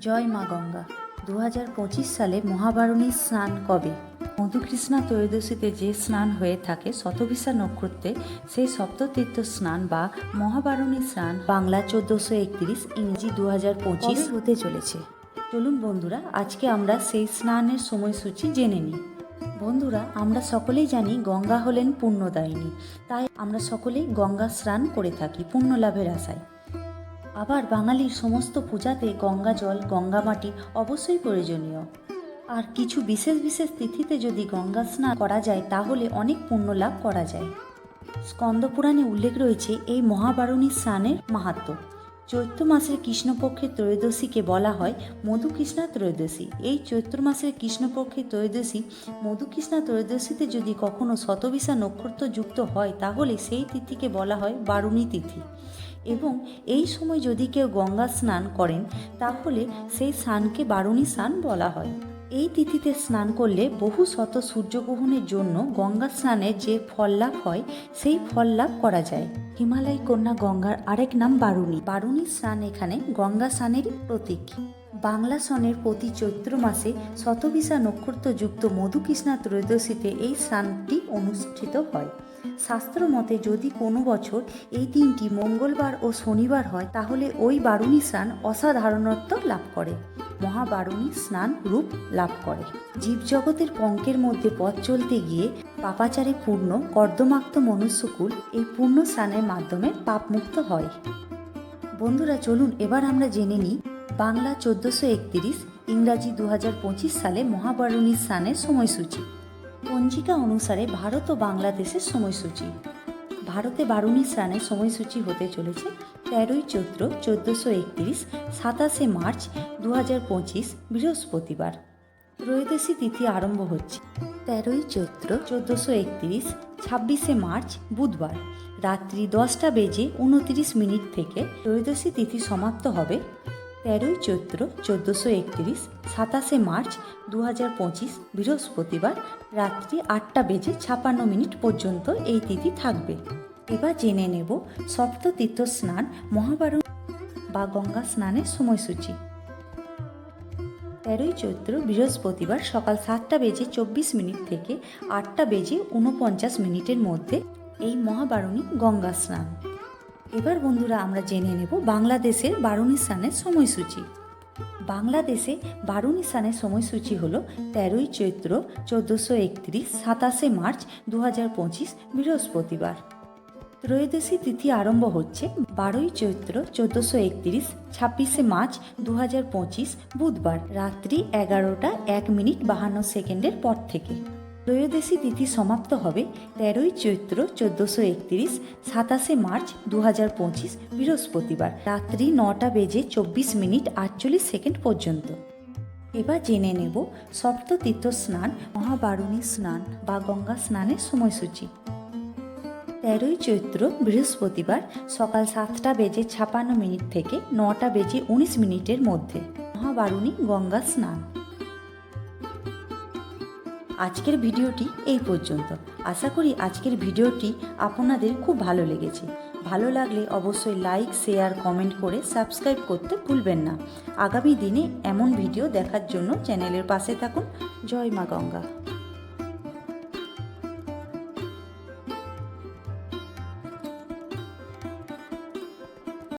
জয় মা গঙ্গা। দু হাজার পঁচিশ সালে মহাবারণীর স্নান কবে? মধুকৃষ্ণা ত্রয়োদশীতে যে স্নান হয়ে থাকে শতবিশা নক্ষত্রে সেই সপ্ততীর্থ স্নান বা মহাবারণী স্নান বাংলা চোদ্দোশো একত্রিশ ইংরেজি দু হাজার পঁচিশ হতে চলেছে? চলুন বন্ধুরা আজকে আমরা সেই স্নানের সময়সূচি জেনে নিই। বন্ধুরা আমরা সকলেই জানি গঙ্গা হলেন পুণ্যদায়িনী। তাই আমরা সকলেই গঙ্গা স্নান করে থাকি পুণ্য লাভের আশায়। আবার বাঙালির সমস্ত পূজাতে গঙ্গা জল, গঙ্গা মাটি অবশ্যই প্রয়োজনীয়। আর কিছু বিশেষ বিশেষ তিথিতে যদি গঙ্গা স্নান করা যায়, তাহলে অনেক পুণ্য লাভ করা যায়। স্কন্দপুরাণে উল্লেখ রয়েছে এই মহাবারণী স্নানের মাহাত্ম্য চৈত্র মাসের কৃষ্ণপক্ষের ত্রয়োদশীকে বলা হয় মধুকৃষ্ণা ত্রয়োদশী। এই চৈত্র মাসের কৃষ্ণপক্ষের ত্রয়োদশী, মধুকৃষ্ণা ত্রয়োদশীতে যদি কখনো শতবিশা নক্ষত্র যুক্ত হয়, তাহলে সেই তিথিকে বলা হয় বারুণী তিথি। এবং এই সময় যদি কেউ গঙ্গা স্নান করেন, তাহলে সেই স্নানকে বারুণী স্নান বলা হয়। এই তিথিতে স্নান করলে বহু শত সূর্যগ্রহণের জন্য গঙ্গা স্নানের যে ফল লাভ হয়, সেই ফল লাভ করা যায়। হিমালয় কন্যা গঙ্গার আরেক নাম বারুণী। বারুণী স্নান এখানে গঙ্গা স্নানেরই প্রতীক। বাংলা সনের প্রতি চৈত্র মাসে শতবিশা নক্ষত্রযুক্ত মধুকৃষ্ণা ত্রয়োদশীতে এই স্নানটি অনুষ্ঠিত হয়। শাস্ত্র মতে যদি কোনো বছর এই দিনটি মঙ্গলবার ও শনিবার হয়, তাহলে ওই বারুণী স্নান অসাধারণত্ব লাভ করে। মহাবারুণী স্নান রূপ লাভ করে। জীবজগতের পঙ্কের মধ্যে পথ চলতে গিয়ে পাপাচারে পূর্ণ কর্দমাক্ত মনুষ্যকুল এই পূর্ণ স্নানের মাধ্যমে পাপমুক্ত হয়। বন্ধুরা, চলুন এবার আমরা জেনে নিই বাংলা চোদ্দোশো একতিরিশ ইংরাজি দু সালে মহাবারুণী স্নানের সময়সূচি। পঞ্জিকা অনুসারে ভারত ও বাংলাদেশের সময়সূচি। ভারতে বারুণী স্নানের সময়সূচি হতে চলেছে তেরোই চৈত্র চোদ্দোশো একত্রিশ, সাতাশে মার্চ দু বৃহস্পতিবার। ত্রয়োদশী তিথি আরম্ভ হচ্ছে। তেরোই চৈত্র চোদ্দোশো একত্রিশ, ছাব্বিশে মার্চ বুধবার। রাত্রি দশটা বেজে উনতিরিশ মিনিট থেকে ত্রয়োদশী তিথি সমাপ্ত হবে। তেরোই চৈত্র চোদ্দোশো একত্রিশ, সাতাশে মার্চ দু হাজার পঁচিশ, বৃহস্পতিবার রাত্রি আটটা বেজে ছাপান্ন মিনিট পর্যন্ত এই তিথি থাকবে। এবার জেনে নেব সপ্ততীর্থ স্নান মহাবারণ বা গঙ্গা স্নানের সময়সূচি। তেরোই চৈত্র বৃহস্পতিবার সকাল সাতটা বেজে চব্বিশ মিনিট থেকে আটটা বেজে উনপঞ্চাশ মিনিটের মধ্যে এই মহাবারণী গঙ্গা স্নান। এবার বন্ধুরা আমরা জেনে নেব বাংলাদেশের বারুণী স্নানের সময়সূচি। বাংলাদেশে বারুণী স্নানের সময়সূচি হল তেরোই চৈত্র চোদ্দোশো একত্রিশ সাতাশে মার্চ দু হাজার পঁচিশ বৃহস্পতিবার। ত্রয়োদশী তিথি আরম্ভ হচ্ছে বারোই চৈত্র চোদ্দোশো একত্রিশ, ছাব্বিশে মার্চ দু হাজার পঁচিশ বুধবার রাত্রি এগারোটা এক মিনিট বাহান্ন সেকেন্ডের পর থেকে। ত্রয়োদশী তিথি সমাপ্ত হবে তেরোই চৈত্র চোদ্দোশো একত্রিশ, সাতাশে মার্চ দু হাজার পঁচিশ বৃহস্পতিবার রাত্রি নটা বেজে চব্বিশ মিনিট আটচল্লিশ সেকেন্ড পর্যন্ত। এবার জেনে নেব সপ্ততীর্থ স্নান, মহাবারুণী স্নান বা গঙ্গা স্নানের সময়সূচি। তেরোই চৈত্র বৃহস্পতিবার সকাল সাতটা বেজে ছাপান্ন মিনিট থেকে নটা বেজে উনিশ মিনিটের মধ্যে মহাবারুণী গঙ্গা স্নান। আজকের ভিডিওটি এই পর্যন্ত। আশা করি আজকের ভিডিওটি আপনাদের খুব ভালো লেগেছে। ভালো লাগলে অবশ্যই লাইক, শেয়ার, কমেন্ট করে সাবস্ক্রাইব করতে ভুলবেন না। আগামী দিনে এমন ভিডিও দেখার জন্য চ্যানেলের পাশে থাকুন। জয় মা গঙ্গা।